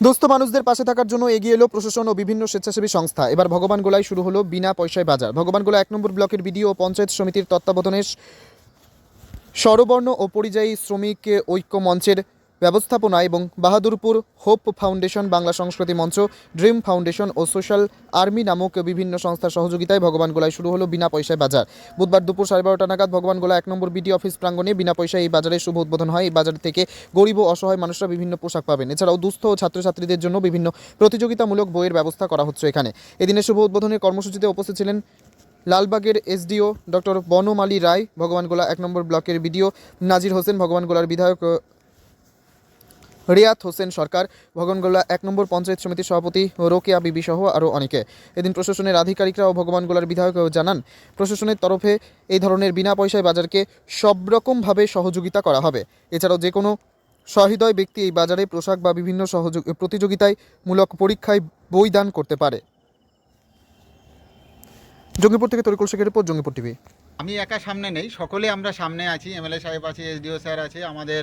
দুস্থ মানুষদের পাশে থাকার জন্য এগিয়ে এলো প্রশাসন ও বিভিন্ন স্বেচ্ছাসেবী সংস্থা। এবার ভগবান গোলায় শুরু হলো বিনা পয়সায় বাজার। ভগবান গোলা এক নম্বর ব্লকের বিডিও ও পঞ্চায়েত সমিতির তত্ত্বাবধানে স্বরবর্ণ ও পরিযায়ী শ্রমিক ঐক্য মঞ্চের ব্যবস্থাপনা এবং বাহাদুরপুর হোপ ফাউন্ডেশন, বাংলা সংস্কৃতি মঞ্চ, ড্রিম ফাউন্ডেশন ও সোশ্যাল আর্মি নামক বিভিন্ন সংস্থার সহযোগিতায় ভগবান গোলায় শুরু হলো বিনা পয়সায় বাজার। বুধবার দুপুর সাড়ে বারোটা নাগাদ ভগবান গোলা এক নম্বর বিডি অফিস প্রাঙ্গণে বিনা পয়সায় এই বাজারের শুভ উদ্বোধন হয়। এই বাজার থেকে গরিব ও অসহায় মানুষরা বিভিন্ন পোশাক পাবেন। এছাড়াও দুস্থ ও ছাত্রছাত্রীদের জন্য বিভিন্ন প্রতিযোগিতামূলক বইয়ের ব্যবস্থা করা হচ্ছে এখানে। এদিনের শুভ উদ্বোধনের কর্মসূচিতে উপস্থিত ছিলেন লালবাগের এসডিও ডক্টর বনমালী রায় ভগবানগোলা এক নম্বর ব্লকের বিডিও নাজির হোসেন, ভগবান ভগবানগোলার বিধায়ক রিয়াত হোসেন সরকার, ভগবানগোলা এক নম্বর পঞ্চায়েত সমিতির সভাপতি রোকেয়া বিবি সহ আরও অনেকে। এদিন প্রশাসনের আধিকারিকরা ও ভগবানগোলার বিধায়ক জানান, প্রশাসনের তরফে এই ধরনের বিনা পয়সায় বাজারকে সব রকমভাবে সহযোগিতা করা হবে। এছাড়াও যে কোনো সহৃদয় ব্যক্তি এই বাজারে পোশাক বা বিভিন্ন সহযোগ প্রতিযোগিতায় মূলক পরীক্ষায় বই দান করতে পারে। জঙ্গিপুর থেকে তরিকুল শেখের রিপোর্ট, জঙ্গিপুর টিভি। আমি একা সামনে নেই, সকলে আমরা সামনে আছি, এমএলএ সাহেব আছে, এসডিও স্যার আছে, আমাদের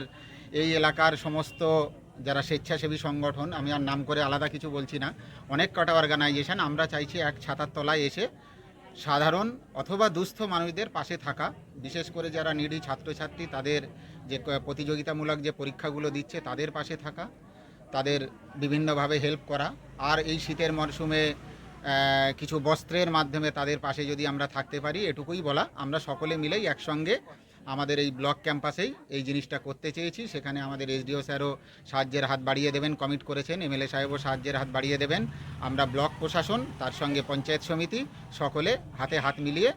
এই এলাকার সমস্ত যারা স্বেচ্ছাসেবী সংগঠন, আমি আর নাম করে আলাদা কিছু বলছি না, অনেক কটা অর্গানাইজেশন আমরা চাইছি এক ছাতার তলায় এসে সাধারণ অথবা দুস্থ মানুষদের পাশে থাকা, বিশেষ করে যারা নিডি ছাত্রছাত্রী, তাদের যে প্রতিযোগিতামূলক যে পরীক্ষাগুলো দিচ্ছে, তাদের পাশে থাকা, তাদের বিভিন্নভাবে হেল্প করা, আর এই শীতের মরশুমে কিছু বস্ত্রের মাধ্যমে তাদের পাশে যদি আমরা থাকতে পারি, এটুকুই বলা, আমরা সকলে মিলেই একসঙ্গে আমাদের এই ব্লক ক্যাম্পাসেই এই জিনিসটা করতে চেয়েছি। সেখানে আমাদের এসডিও স্যারও সাহায্যের হাত বাড়িয়ে দেবেন কমিট করেছেন। এমএলএ সাহেবও সাহায্যের হাত বাড়িয়ে দেবেন। আমরা ব্লক প্রশাসন, তার সঙ্গে পঞ্চায়েত সমিতি সকলে হাতে হাত মিলিয়ে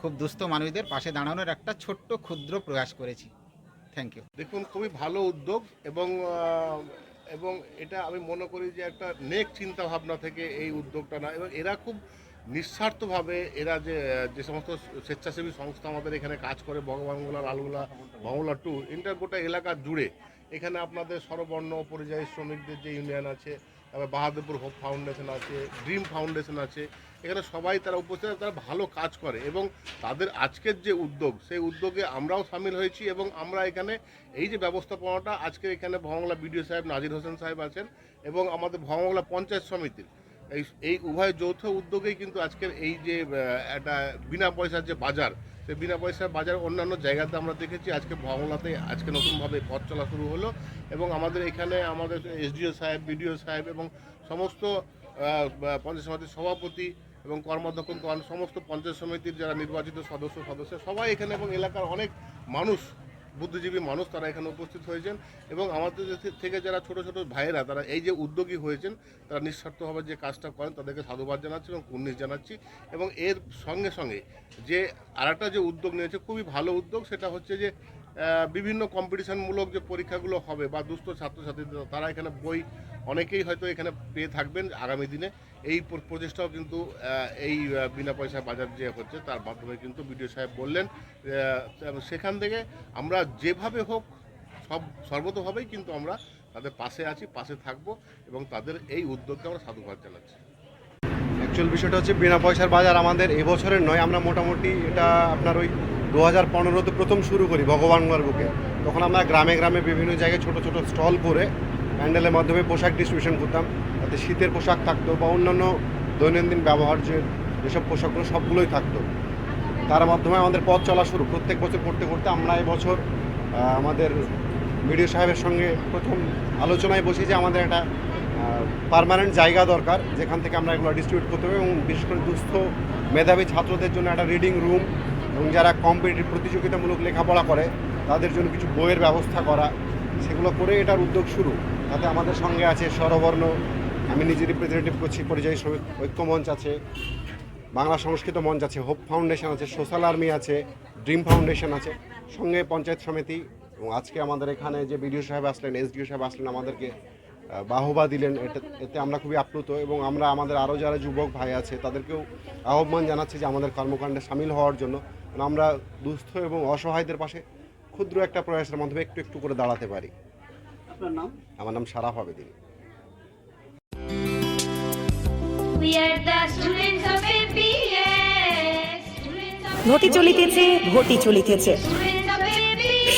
খুব দুস্থ মানুষদের পাশে দাঁড়ানোর একটা ছোট্ট ক্ষুদ্র প্রয়াস করেছি। থ্যাংক ইউ দেখুন, খুবই ভালো উদ্যোগ এবং এবং এটা আমি মনে করি যে একটা নেক চিন্তা ভাবনা থেকে এই উদ্যোগটা না এবং এরা খুব নিঃস্বার্থভাবে এরা যে যে সমস্ত স্বেচ্ছাসেবী সংস্থা আমাদের এখানে কাজ করে ভগবানগোলা লালগোলা, বাংলা টু ইন্টার গোটা এলাকা জুড়ে। এখানে আপনাদের স্বরবর্ণ পরিযায়ী শ্রমিকদের যে ইউনিয়ন আছে, তারপর বাহাদুরপুর হোপ ফাউন্ডেশন আছে, ড্রিম ফাউন্ডেশন আছে, এখানে সবাই তারা উপস্থিত তারা ভালো কাজ করে এবং তাদের আজকের যে উদ্যোগ, সেই উদ্যোগে আমরাও সামিল হয়েছি এবং আমরা এখানে এই যে ব্যবস্থাপনাটা আজকে এখানে ভঙ্গলা বিডিও সাহেব, নাজির হোসেন সাহেব আছেন এবং আমাদের ভঙ্গলা পঞ্চায়েত সমিতির এই এই উভয় যৌথ উদ্যোগেই কিন্তু আজকের এই যে একটা বিনা পয়সার যে বাজার, সেই বিনা পয়সার বাজার অন্যান্য জায়গাতে আমরা দেখেছি আজকে ভঙ্গলাতে আজকে নতুনভাবে পথ চলা শুরু হলো এবং আমাদের এখানে আমাদের এসডিও সাহেব, বিডিও সাহেব এবং সমস্ত পঞ্চায়েত সমিতির সভাপতি এবং কর্মাধ্যক্ষ কর্ম- সমস্ত পঞ্চায়েত সমিতির যারা নির্বাচিত সদস্য সদস্য, সবাই এখানে এবং এলাকার অনেক মানুষ বুদ্ধিজীবী মানুষ তারা এখানে উপস্থিত হয়েছেন এবং আমাদের থেকে যারা ছোট ছোট ভাইয়েরা, তারা এই যে উদ্যোগী হয়েছেন, তারা নিঃস্বার্থভাবে যে কাজটা করেন তাদেরকে সাধুবাদ জানাচ্ছি এবং কুর্নিশ জানাচ্ছি এবং এর সঙ্গে সঙ্গে যে আরেকটা যে উদ্যোগ নিয়েছে, খুবই ভালো উদ্যোগ, সেটা হচ্ছে যে বিভিন্ন কম্পিটিশনমূলক যে পরীক্ষাগুলো হবে বা দুস্থ ছাত্রছাত্রীদের তারা এখানে বই অনেকেই হয়তো এখানে পেয়ে থাকবেন আগামী দিনে। এই প্রচেষ্টাও কিন্তু এই বিনা পয়সা বাজার যে হচ্ছে, তার মাধ্যমে কিন্তু বিডিও সাহেব বললেন সেখান থেকে আমরা যেভাবে হোক, সব, সর্বতভাবেই কিন্তু আমরা তাদের পাশে আছি, পাশে থাকব এবং তাদের এই উদ্যোগকে আমরা সাধুবাদ জানাচ্ছি। অ্যাকচুয়াল বিষয়টা হচ্ছে বিনা পয়সার বাজার আমাদের এবছরের নয়, আমরা মোটামুটি এটা আপনার ওই দু হাজার পনেরোতে প্রথম শুরু করি ভগবানগড় বুকে। তখন আমরা গ্রামে গ্রামে বিভিন্ন জায়গায় ছোট ছোট স্টল করে প্যান্ডেলের মাধ্যমে পোশাক ডিস্ট্রিবিউশন করতাম। তাতে শীতের পোশাক থাকতো বা অন্যান্য দৈনন্দিন ব্যবহার্য যেসব পোশাকগুলো সবগুলোই থাকতো। তার মাধ্যমে আমাদের পথ চলা শুরু। প্রত্যেক বছর করতে করতে আমরা এবছর আমাদের মিডিও সাহেবের সঙ্গে প্রথম আলোচনায় বসি যে আমাদের একটা পার্মানেন্ট জায়গা দরকার, যেখান থেকে আমরা এগুলো ডিস্ট্রিবিউট করতে হবে এবং বিশেষ করে দুস্থ মেধাবী ছাত্রদের জন্য একটা রিডিং রুম এবং যারা কম্পিটিটিভ প্রতিযোগিতামূলক লেখাপড়া করে, তাদের জন্য কিছু বইয়ের ব্যবস্থা করা, সেগুলো করে এটার উদ্যোগ শুরু। তাতে আমাদের সঙ্গে আছে স্বরবর্ণ, আমি নিজে রিপ্রেজেন্টেটিভ করছি, পরিযায়ী শ্রমিক ঐক্য মঞ্চ আছে, বাংলা সংস্কৃত মঞ্চ আছে হোপ ফাউন্ডেশন আছে সোশ্যাল আর্মি আছে ড্রিম ফাউন্ডেশন আছে, সঙ্গে পঞ্চায়েত সমিতি এবং আজকে আমাদের এখানে যে বিডিও সাহেব আসলেন এসডিও সাহেব আসলেন আমাদেরকে বাহবা দিলেন এটা এতে আমরা খুবই আপ্লুত এবং আমরা আমাদের আরও যারা যুবক ভাই আছে তাদেরকেও আহ্বান জানাচ্ছি যে আমাদের কর্মকাণ্ডে সামিল হওয়ার জন্য আমরা দুস্থ এবং অসহায়দের পাশে ক্ষুদ্র একটা প্রয়াসের মাধ্যমে একটু একটু করে দাঁড়াতে পারি আমার নাম Saraf Abedin APS. Students of ঘটি চলিতেছে ঘটি চলিতেছে.